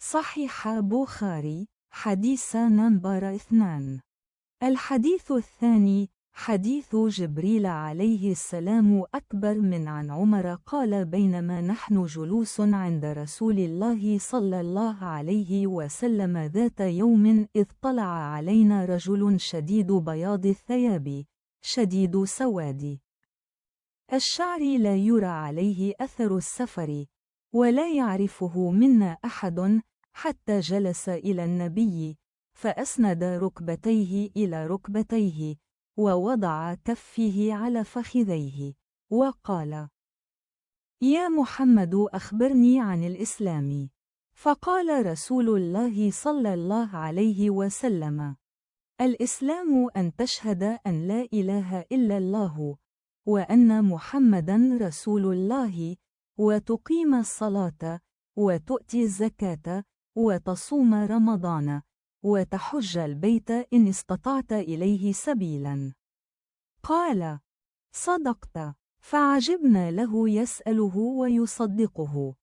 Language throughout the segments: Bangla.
صحيح بوخاري حديث نمبر اثنان. الحديث الثاني حديث جبريل عليه السلام أكبر من عن عمر قال بينما نحن جلوس عند رسول الله صلى الله عليه وسلم ذات يوم إذ طلع علينا رجل شديد بياض الثياب شديد سواد. الشعر لا يرى عليه أثر السفر. ولا يعرفه منا أحد حتى جلس إلى النبي فأسند ركبتيه إلى ركبتيه ووضع كفه على فخذيه وقال يا محمد أخبرني عن الإسلام. فقال رسول الله صلى الله عليه وسلم الإسلام أن تشهد أن لا إله إلا الله وأن محمدا رسول الله وتقيم الصلاة وتؤتي الزكاة وتصوم رمضان وتحج البيت إن استطعت إليه سبيلا قال صدقت فعجبنا له يسأله ويصدقه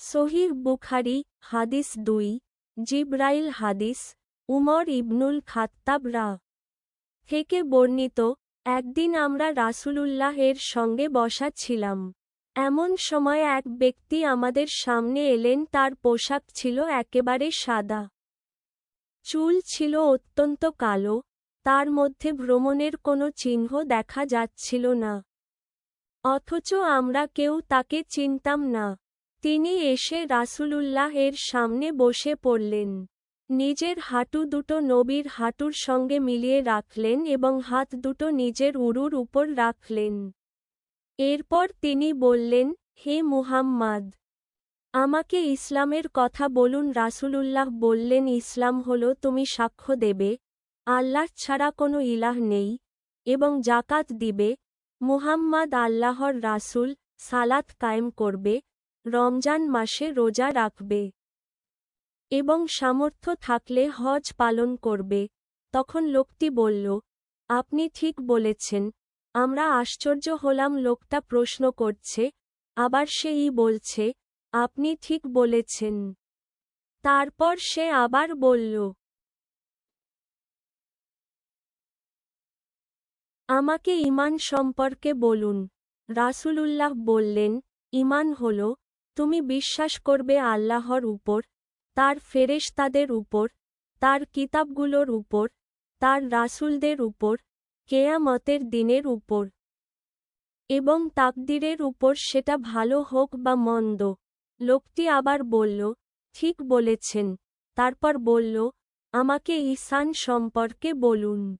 সহিহ বুখারি হাদিস দুই জিব্রাইল হাদিস উমর ইবনুল খাত্তাব রা থেকে বর্ণিত একদিন আমরা রাসূলুল্লাহ এর সঙ্গে বসা ছিলাম এমন সময় এক ব্যক্তি আমাদের সামনে এলেন, তার পোশাক ছিল একেবারে সাদা। চুল ছিল অত্যন্ত কালো, তার মধ্যে ভ্রমণের কোনো চিহ্ন দেখা যাচ্ছিল না। অথচ আমরা কেউ তাকে চিনতাম না। তিনি এসে রাসূলুল্লাহ এর সামনে বসে পড়লেন। নিজের হাঁটু দুটো নবীর হাঁটুর সঙ্গে মিলিয়ে রাখলেন এবং হাত দুটো নিজের উরুর উপর রাখলেন। এরপর তিনি বললেন, হে মুহাম্মাদ, আমাকে ইসলামের কথা বলুন। রাসূলুল্লাহ বললেন, ইসলাম হল তুমি সাক্ষ্য দেবে, আল্লাহ ছাড়া কোনো ইলাহ নেই এবং জাকাত দিবে। মুহাম্মাদ আল্লাহর রাসূল, সালাত কায়েম করবে, রমজান মাসে রোজা রাখবে এবং সামর্থ্য থাকলে হজ পালন করবে। তখন লোকটি বলল, আপনি ঠিক বলেছেন আমরা আশ্চর্য হলাম, লোকটা প্রশ্ন করছে, আবার সেই বলছে, আপনি ঠিক বলেছেন। তারপর সে আবার বলল, আমাকে ইমান সম্পর্কে বলুন। রাসূলুল্লাহ বললেন ইমান হল, তুমি বিশ্বাস করবে আল্লাহর উপর, তার ফেরেশতাদের উপর, তার কিতাবগুলোর উপর, তার রাসূলদের উপর কেয়ামতের দিনের উপর এবং তাকদিরের উপর সেটা ভালো হোক বা মন্দ। লোকটি আবার বলল, ঠিক বলেছেন। তারপর বলল, আমাকে ঈসান সম্পর্কে বলুন।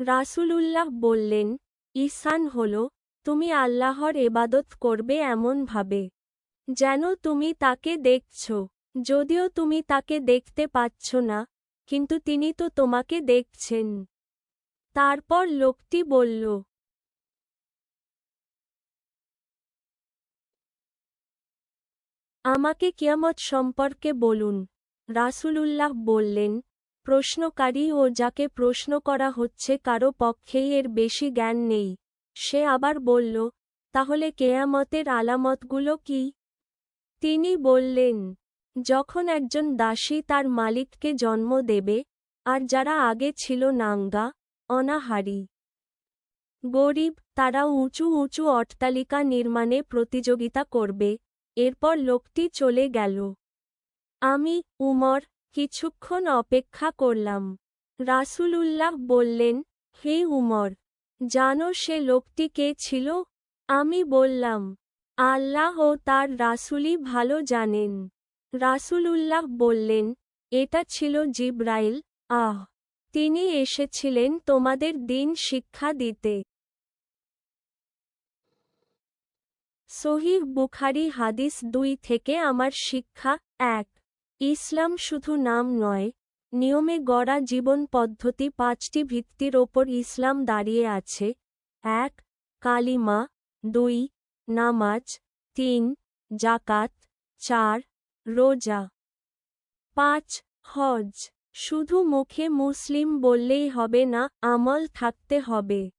রাসূলুল্লাহ বললেন ঈসান হল, তুমি আল্লাহর এবাদত করবে এমনভাবে যেন তুমি তাকে দেখছ। যদিও তুমি তাকে দেখতে পাচ্ছ না, কিন্তু তিনি তো তোমাকে দেখছেন। তারপর লোকটি বলল, আমাকে কিয়ামত সম্পর্কে বলুন। রাসূলুল্লাহ বললেন, প্রশ্নকারী ও যাকে প্রশ্ন করা হচ্ছে কারও পক্ষেই এর বেশি জ্ঞান নেই। সে আবার বলল, তাহলে কেয়ামতের আলামতগুলো কি? তিনি বললেন, যখন একজন দাসী তার মালিককে জন্ম দেবে, আর যারা আগে ছিল নাঙ্গা অনাহারি। গরিব, তারা উঁচু উঁচু অট্টালিকা নির্মাণে প্রতিযোগিতা করবে। এরপর লোকটি চলে গেল। আমি, উমর, কিছুক্ষণ অপেক্ষা করলাম। রাসূলুল্লাহ বললেন, হে উমর, জানো সে লোকটি কে ছিল? আমি বললাম, আল্লাহ ও তার রাসূলই ভালো জানেন। রাসূলুল্লাহ বললেন, এটা ছিল জিব্রাইল, আহ! তিনি এসেছিলেন তোমাদের দিন শিক্ষা দিতে। সহিহ বুখারি হাদিস দুই থেকে আমার শিক্ষা এক। ইসলাম শুধু নাম নয়, নিয়মে গড়া জীবন পদ্ধতি পাঁচটি ভিত্তির ওপর ইসলাম দাঁড়িয়ে আছে। এক, কালিমা। দুই, নামাজ। তিন জাকাত চার, রোজা। পাঁচ, হজ। শুধু মুখে মুসলিম বললেই হবে না, আমল থাকতে হবে।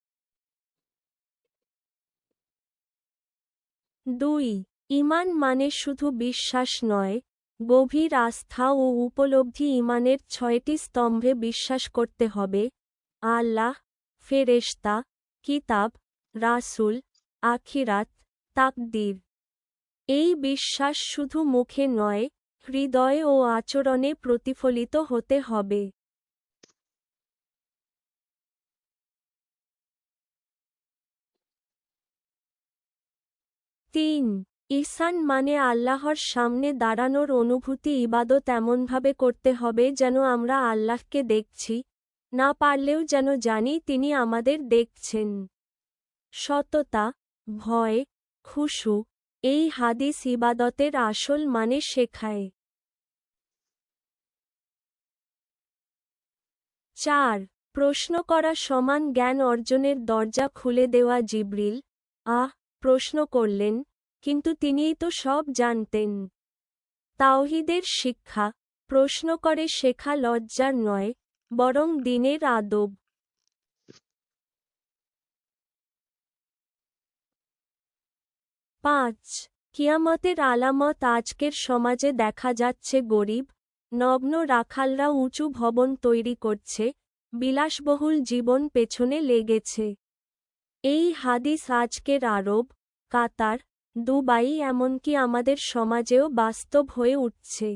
দুই, ইমান মানে শুধু বিশ্বাস নয়, গভীর আস্থা ও উপলব্ধি ইমানের ছয়টি স্তম্ভে বিশ্বাস করতে হবে। আল্লাহ, ফেরেশতা, কিতাব, রাসূল, আখিরাত, তাকদির। এই বিশ্বাস শুধু মুখে নয় হৃদয় ও আচরণে প্রতিফলিত হতে হবে। তিন ইহসান মানে আল্লাহর সামনে দাঁড়ানোর অনুভূতি ইবাদত এমনভাবে করতে হবে যেন আমরা আল্লাহকে দেখছি, না পারলেও যেন জানি তিনি আমাদের দেখছেন। সততা, ভয়, খুশু, এই হাদিস ইবাদতের আসল মানে শেখায়। চার, প্রশ্ন করা সমান জ্ঞান অর্জনের দরজা খুলে দেওয়া জিব্রিল। আহ, প্রশ্ন করলেন, কিন্তু তিনিই তো সব জানতেন। তাওহিদের শিক্ষা, প্রশ্ন করে শেখা লজ্জার নয়, বরং দিনের আদব। পাঁচ, কিয়ামতের আলামত আজকের সমাজে দেখা যাচ্ছে গরিব নগ্ন রাখালরা উঁচু ভবন তৈরি করছে, বিলাসবহুল জীবন পেছনে লেগেছে। এই হাদিস আজকের আরব, কাতার, দুবাই এমনকি আমাদের সমাজেও বাস্তব হয়ে উঠছে।